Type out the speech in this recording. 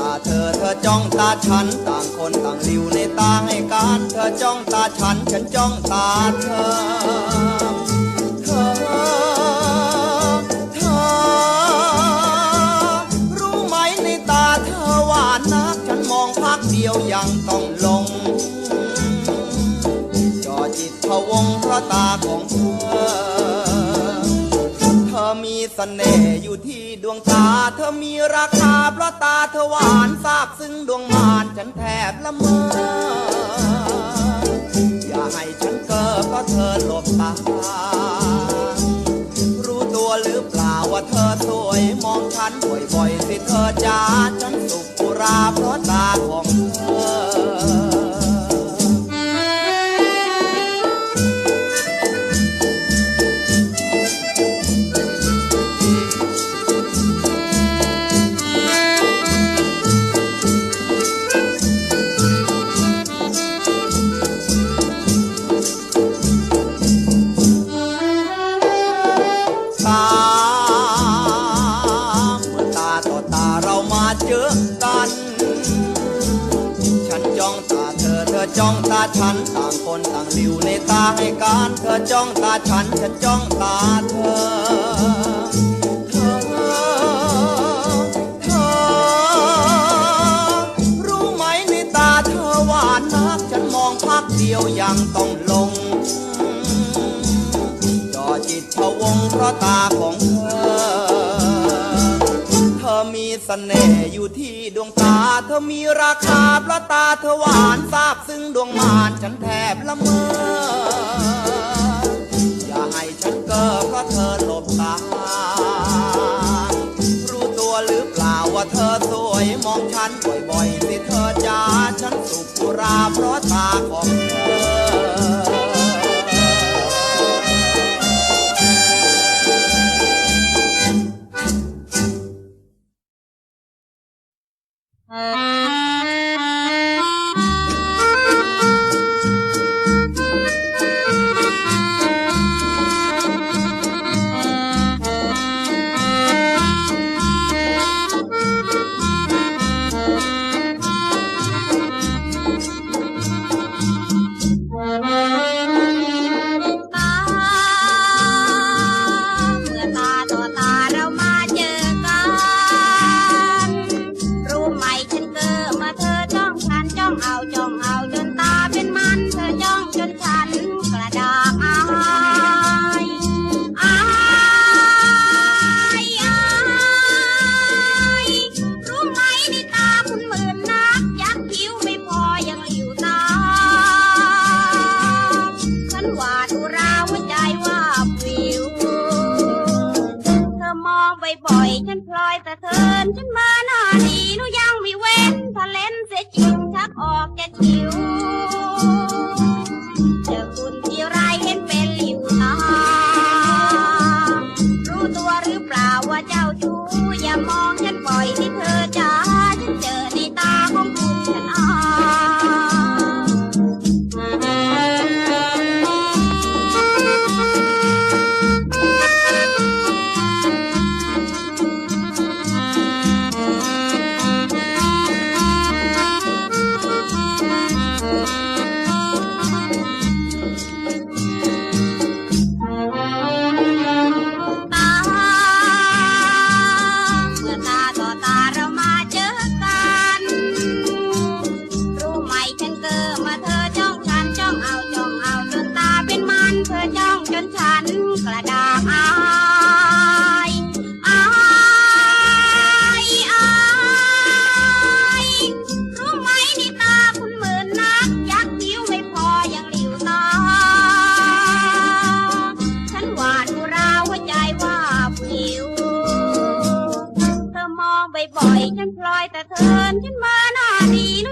ตาเธอเธอจ้องตาฉัน ต่างคนต่างหลิวในตาให้การเธอจ้องตาฉัน ฉันจ้องตาเธอ เธอ เธอ รู้ไหมในตาเธอหวานนัก ฉันมองพักเดียวยังต้องหลง จอจิตพะวงเพราะตาของเธอ สน่ห์อยู่ที่ดวงตาเธอมีราคาเพราะตาเธอหวานซาบซึ้งดวงมานฉันแทบละเมออย่าให้ฉันเกิดเพราะเธอหลบตา รู้ตัวหรือเปล่าว่าเธอสว จ้องตาฉันต่างคนต่างหลิวในตาให้การเธอจ้องตาฉันฉันจ้องตาเธอเธอเธอรู้ไหมในตาเธอหวานนักฉันมองพักเดียวยังต้องลงจอจิตพวงเพราะตาของเธอ เธอมีเสน่ห์อยู่ที่ดวงตา เธอมีราคาเพราะตาเธอหวานซาบซึ้งดวงมานฉันแทบละเมอ อย่าให้ฉันเกิดเพราะเธอหลบตา รู้ตัวหรือเปล่าว่าเธอสวยมองฉันบ่อยๆสิเธอจ้าฉันสุขราเพราะตาของเธอ ต นพลอเทินฉันมาหน้าดีหนูยังไม่เว้น ถ้าเล่นเสียจริงชักออกจะชิวเจอคุณที่ไรเห็นเป็นหลิวตารู้ตัวหรือเปล่าว่าเจ้าชู้อย่ามอง บ่อยๆฉันพลอยแต่เธอฉันมาหน้าดีนู